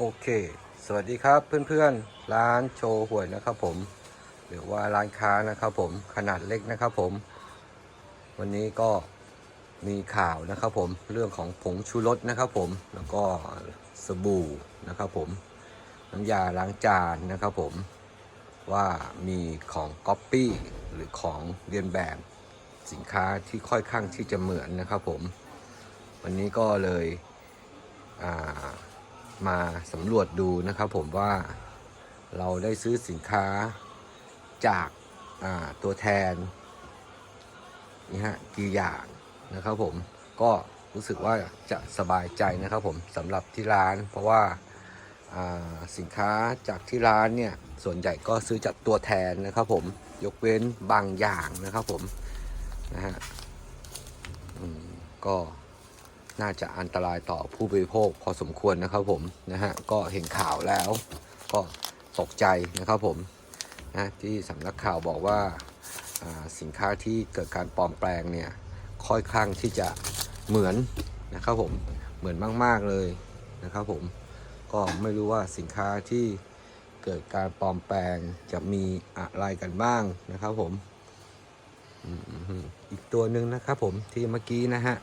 โอเค สวัสดีครับเพื่อนๆ ร้านโชว์หวยนะครับผม หรือว่าร้านค้านะครับผม ขนาดเล็กนะครับผม วันนี้ก็มีข่าวนะครับผม เรื่องของผงชูรสนะครับผม แล้วก็สบู่นะครับผม น้ำยาล้างจานนะครับผม ว่ามีของก๊อปปี้หรือของเรียนแบบสินค้าที่ค่อยข้างที่จะเหมือนนะครับผม วันนี้ก็เลยอ่า มาสำรวจดูนะครับผมว่าเราได้ซื้อสินค้าจากาตัวแทนนี่ฮะกี่อย่างนะครับผมก็รู้สึกว่าจะสบายใจนะครับผมสำหรับที่ร้าน เพราะว่าาสินค้าจากที่ร้านเนี่ยส่วนใหญ่ก็ซื้อจากตัวแทนนะครับผมยกเว้นบางอย่างนะครับผมนะฮะก็ น่าจะอันตรายต่อผู้บริโภคพอสมควรนะครับผมนะฮะก็เห็นข่าวแล้ว ก็ตกใจนะครับผมนะที่สำนักข่าวบอกว่าสินค้าที่เกิดการปลอมแปลงเนี่ยค่อยข้างที่จะเหมือนนะครับผมเหมือนมาก ๆเลยนะครับผมก็ไม่รู้ว่าสินค้าที่เกิดการปลอมแปลงจะมีอะไรกันบ้างนะครับผมอีกตัวหนึ่งนะครับผมที่เมื่อกี้นะฮะ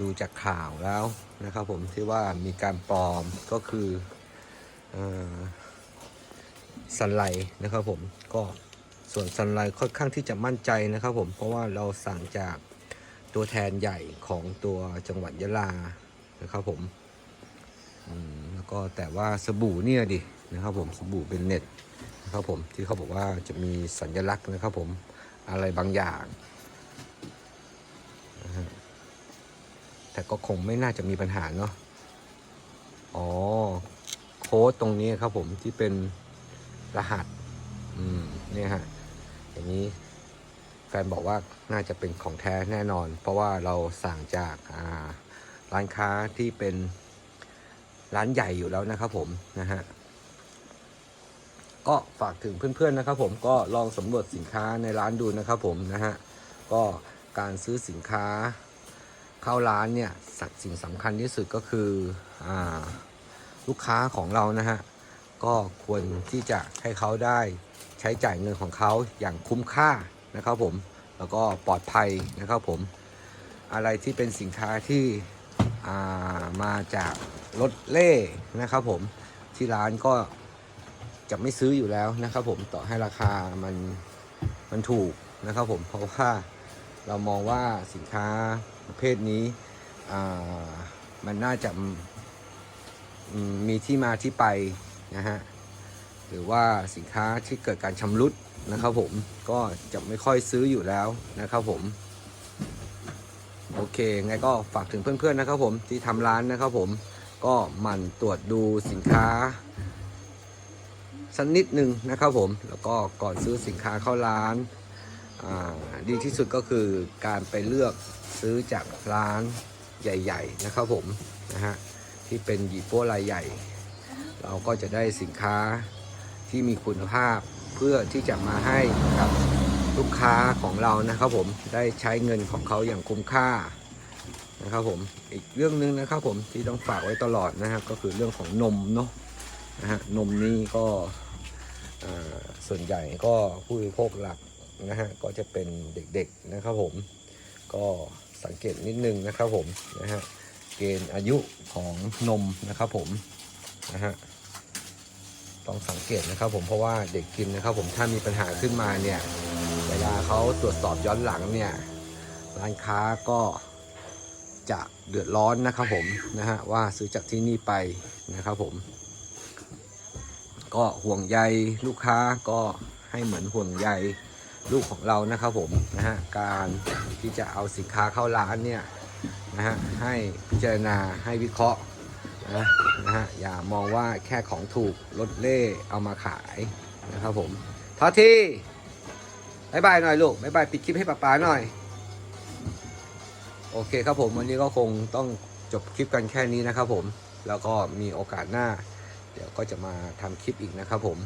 ดูจากข่าวแล้วนะครับผมที่ว่ามีการปลอมก็คือสันไลนะครับผมก็ส่วนสันไลค่อนข้างที่จะมั่นใจนะครับผมเพราะว่าเราสั่งจากตัวแทนใหญ่ของตัวจังหวัดยะลานะครับผมมแล้วก็แต่ว่าสบู่เนี่ยดินะครับผมสบู่เป็นเน็ตนะครับผมที่เขาบอกว่าจะมีสัญลักษณ์นะครับผมอะไรบางอย่าง แต่ก็คงไม่น่าจะมีปัญหาเนาะอ๋อ โค้ดตรงนี้ครับผมที่เป็นรหัส อืมเนี่ยฮะ อย่างนี้ แฟนบอกว่าน่าจะเป็นของแท้แน่นอน เพราะว่าเราสั่งจากอ่าร้านค้าที่เป็นร้านใหญ่อยู่แล้วนะครับผมนะฮะก็ฝากถึงเพื่อนๆนะครับ ผมก็ลองสำรวจสินค้าในร้านดูนะครับผมนะฮะก็การซื้อสินค้า เข้าร้านเนี่ยสักสิ่งสำคัญที่สุดก็คืออลูกค้าของเรานะฮะก็ควรที่จะให้เขาได้ใช้จ่ายเงินของเขาอย่างคุ้มค่านะครับผมแล้วก็ปลอดภัยนะครับผมอะไรที่เป็นสินค้าที่อ่ามาจากรถเล่นะครับผมที่ร้านก็จะไม่ซื้ออยู่แล้วนะครับผมต่อให้ราคามันมันถูกนะครับผมเพราะว่าเรามองว่าสินค้า ประเภทนี้มันน่าจะมมีที่มาที่ไปนะฮะหรือว่าสินค้าที่เกิดการชำรุดนะครับผมก็จะไม่ค่อยซื้ออยู่แล้วนะครับผมโอเคไงก็ฝากถึงเพื่อนๆนะครับผมที่ทำร้านนะครับผมก็หมั่นตรวจดูสินค้าสักนิดหนึ่งนะครับผมแล้วก็ก่อนซื้อสินค้าเข้าร้าน ดีที่สุดก็คือการไปเลือกซื้อจากร้านใหญ่ ๆ นะครับผมนะฮะที่เป็นหยีโป้รายใหญ่ เราก็จะได้สินค้าที่มีคุณภาพเพื่อที่จะมาให้กับลูกค้าของเรานะครับผมได้ใช้เงินของเขาอย่างคุ้มค่านะครับผมอีกเรื่องหนึงนะครับผมที่ต้องฝากไว้ตลอดนะครับก็คือเรื่องของนมเนาะนะฮะนมนี่ก็ส่วนใหญ่ก็ผู้บริโภคหลัก นะฮะก็จะเป็นเด็กๆนะครับผมก็สังเกตนิดนึงนะครับผมนะฮะเกณฑ์อายุของนมนะครับผมนะฮะต้องสังเกตนะครับผมเพราะว่าเด็กกินนะครับผมถ้ามีปัญหาขึ้นมาเนี่ยเวลาเขาตรวจสอบย้อนหลังเนี่ยร้านค้าก็จะเดือดร้อนนะครับผมนะฮะว่าซื้อจากที่นี่ไปนะครับผม ก็ห่วงใยลูกค้าก็ให้เหมือนห่วงใย ลูกของเรานะครับผมนะฮะการที่จะเอาสินค้าเข้าร้านเนี่ยนะฮะให้พิจารณาให้วิเคราะห์นะนะฮะอย่ามองว่าแค่ของถูกลดเล่เอามาขายนะครับผมทอที่บายบายหน่อยลูกบายบายปิดคลิปให้ป๊าป๊าหน่อย โอเคครับผมวันนี้ก็คงต้องจบคลิปกันแค่นี้นะครับผมแล้วก็มีโอกาสหน้า เดี๋ยวก็จะมาทำคลิปอีกนะครับผม